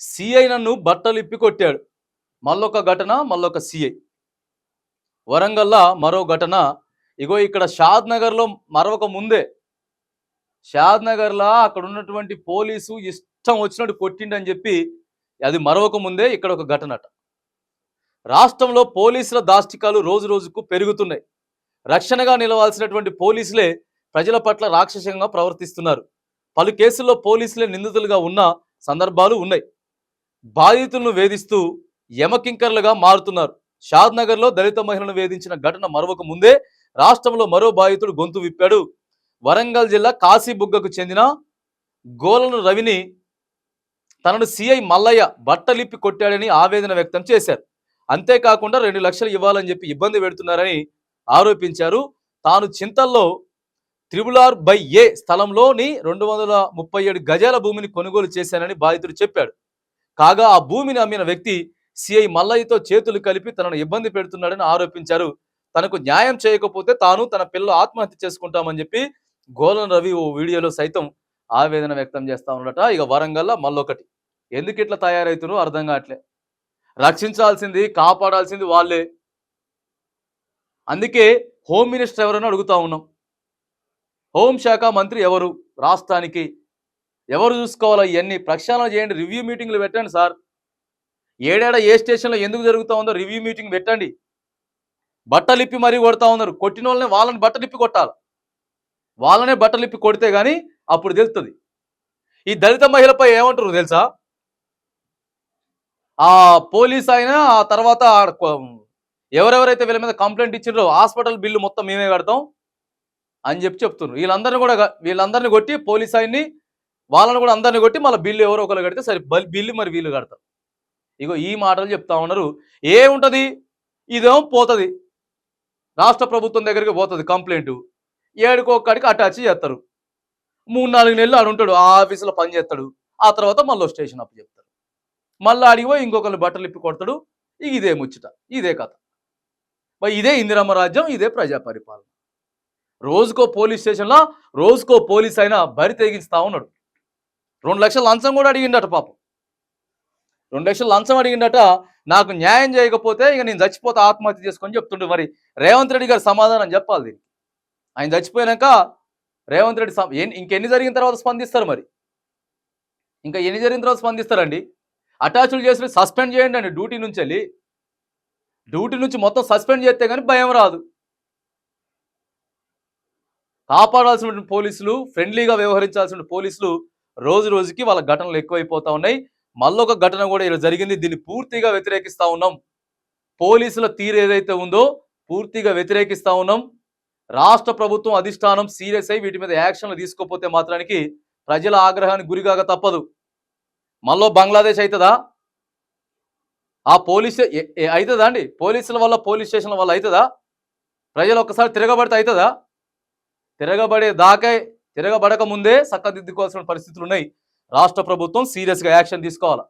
CI నన్ను బట్టలు ఇప్పి కొట్టాడు. మళ్ళొక ఘటన మళ్ళొక సిఐ వరంగల్లా మరో ఘటన. ఇగో ఇక్కడ షాద్ నగర్లో మరొక ముందే. షాద్ నగర్లా అక్కడ ఉన్నటువంటి పోలీసు ఇష్టం వచ్చినట్టు కొట్టిండని చెప్పి అది మరొక ముందే ఇక్కడ ఒక ఘటన అట రాష్ట్రంలో పోలీసుల దాష్టికాలు రోజు రోజుకు పెరుగుతున్నాయి. రక్షణగా నిలవాల్సినటువంటి పోలీసులే ప్రజల పట్ల రాక్షసంగా ప్రవర్తిస్తున్నారు. పలు కేసుల్లో పోలీసులే నిందితులుగా ఉన్న సందర్భాలు ఉన్నాయి. బాధితులను వేధిస్తూ యమకింకర్లుగా మారుతున్నారు. షాద్ నగర్లో దళిత మహిళను వేధించిన ఘటన మరొక ముందే రాష్ట్రంలో మరో బాధితుడు గొంతు విప్పాడు. వరంగల్ జిల్లా కాశీబుగ్గకు చెందిన గోలను రవిని తనను సిఐ మల్లయ్య బట్టలిప్పి కొట్టాడని ఆవేదన వ్యక్తం చేశారు. అంతేకాకుండా రెండు లక్షలు ఇవ్వాలని చెప్పి ఇబ్బంది పెడుతున్నారని ఆరోపించారు. తాను చింతల్లో త్రిబులార్ బై ఏ స్థలంలోని రెండు వందల ముప్పై ఏడు గజాల భూమిని కొనుగోలు చేశానని బాధితుడు చెప్పాడు. కాగా ఆ భూమిని అమ్మిన వ్యక్తి సిఐ మల్లయ్యతో చేతులు కలిపి తనను ఇబ్బంది పెడుతున్నాడని ఆరోపించారు. తనకు న్యాయం చేయకపోతే తాను తన పిల్లలు ఆత్మహత్య చేసుకుంటామని చెప్పి గోలం రవి ఓ వీడియోలో సైతం ఆవేదన వ్యక్తం చేస్తా ఉన్నట ఇక వరంగల్లో మళ్ళొకటి. ఎందుకు ఇట్లా తయారవుతున్నారు అర్థం కావట్లే. రక్షించాల్సింది కాపాడాల్సింది వాళ్ళే. అందుకే హోమ్ మినిస్టర్ ఎవరని అడుగుతా ఉన్నాం. హోంశాఖ మంత్రి ఎవరు? రాష్ట్రానికి ఎవరు చూసుకోవాలో ఇవన్నీ ప్రక్షాళన చేయండి రివ్యూ మీటింగ్లు పెట్టండి సార్. ఏడేడ ఏ స్టేషన్లో ఎందుకు జరుగుతూ ఉందో రివ్యూ మీటింగ్ పెట్టండి. బట్టలిప్పి మరీ కొడతా ఉన్నారు. కొట్టిన వాళ్ళని వాళ్ళని బట్టలిప్పి కొట్టాలి. వాళ్ళనే బట్టలిప్పి కొడితే కానీ అప్పుడు తెలుస్తుంది ఈ దళిత మహిళపై ఏమంటారు తెలుసా? ఆ పోలీస్ ఆయన ఆ తర్వాత ఎవరెవరైతే వీళ్ళ మీద కంప్లైంట్ ఇచ్చిండ్రో హాస్పిటల్ బిల్లు మొత్తం మేమే కడతాం అని చెప్పి చెప్తున్నారు. వీళ్ళందరినీ కూడా వీళ్ళందరినీ వీళ్ళందరిని కొట్టి పోలీస్ ఆయన్ని వాళ్ళని కూడా అందరిని కొట్టి మళ్ళీ బిల్లు ఎవరో ఒకరు కడితే సరే బిల్లు మరి వీళ్ళు కడతారు. ఇగో ఈ మాటలు చెప్తా ఉన్నారు. ఏముంటుంది? ఇదేమో పోతుంది. రాష్ట్ర ప్రభుత్వం దగ్గరికి పోతుంది కంప్లైంట్. ఏడుకో అటాచ్ చేస్తారు. మూడు నాలుగు నెలలు ఆడు ఉంటాడు ఆ ఆఫీసులో పని చేస్తాడు. ఆ తర్వాత మళ్ళీ స్టేషన్ అప్పు చెప్తారు మళ్ళీ అడిగిపోయి ఇంకొకరిని ఇంకొకరు బట్టలు ఇప్పి కొడతాడు. ఇక ఇదే ముచ్చట ఇదే కథ. మరి ఇదే ఇందిరమ్మ రాజ్యం ఇదే ప్రజా పరిపాలన. రోజుకో పోలీస్ స్టేషన్లో రోజుకో పోలీస్ అయినా బరి తెగించుతా ఉన్నాడు. రెండు లక్షల లంచం కూడా అడిగిండట పాపం. రెండు లక్షల లంచం అడిగిండట నాకు న్యాయం చేయకపోతే ఇక నేను చచ్చిపోతే ఆత్మహత్య చేసుకొని చెప్తుండే. మరి రేవంత్ రెడ్డి గారు సమాధానం చెప్పాలి దీనికి. ఆయన చచ్చిపోయాక రేవంత్ రెడ్డి సం- ఎన్ని- ఇంకెన్ని జరిగిన తర్వాత స్పందిస్తారు మరి? ఇంకా ఎన్ని జరిగిన తర్వాత స్పందిస్తారండి? అటాచ్లు చేసి సస్పెండ్ చేయండి అండి డ్యూటీ నుంచి వెళ్ళి. డ్యూటీ నుంచి మొత్తం సస్పెండ్ చేస్తే కానీ భయం రాదు. కాపాడాల్సిన పోలీసులు ఫ్రెండ్లీగా వ్యవహరించాల్సిన పోలీసులు రోజు రోజుకి వాళ్ళ ఘటనలు ఎక్కువైపోతా ఉన్నాయి. మళ్ళొక ఘటన కూడా ఇలా జరిగింది. దీన్ని పూర్తిగా వ్యతిరేకిస్తా ఉన్నాం. పోలీసుల తీరు ఏదైతే ఉందో పూర్తిగా వ్యతిరేకిస్తా ఉన్నాం. రాష్ట్ర ప్రభుత్వం అధిష్టానం సీరియస్ అయి వీటి మీద యాక్షన్లు తీసుకోకపోతే మాత్రానికి ప్రజల ఆగ్రహానికి గురికాక తప్పదు. మళ్ళీ బంగ్లాదేశ్ అవుతుందా ఆ పోలీస్ అవుతుందా అండి? పోలీసుల వల్ల పోలీస్ స్టేషన్ల వల్ల అవుతుందా ప్రజలు ఒక్కసారి తిరగబడితే అవుతుందా తిరగబడే దాకే తిరగబడక ముందే చక్కదిద్దుకోవాల్సిన పరిస్థితులు ఉన్నాయి రాష్ట్ర ప్రభుత్వం సీరియస్గా యాక్షన్ తీసుకోవాలి?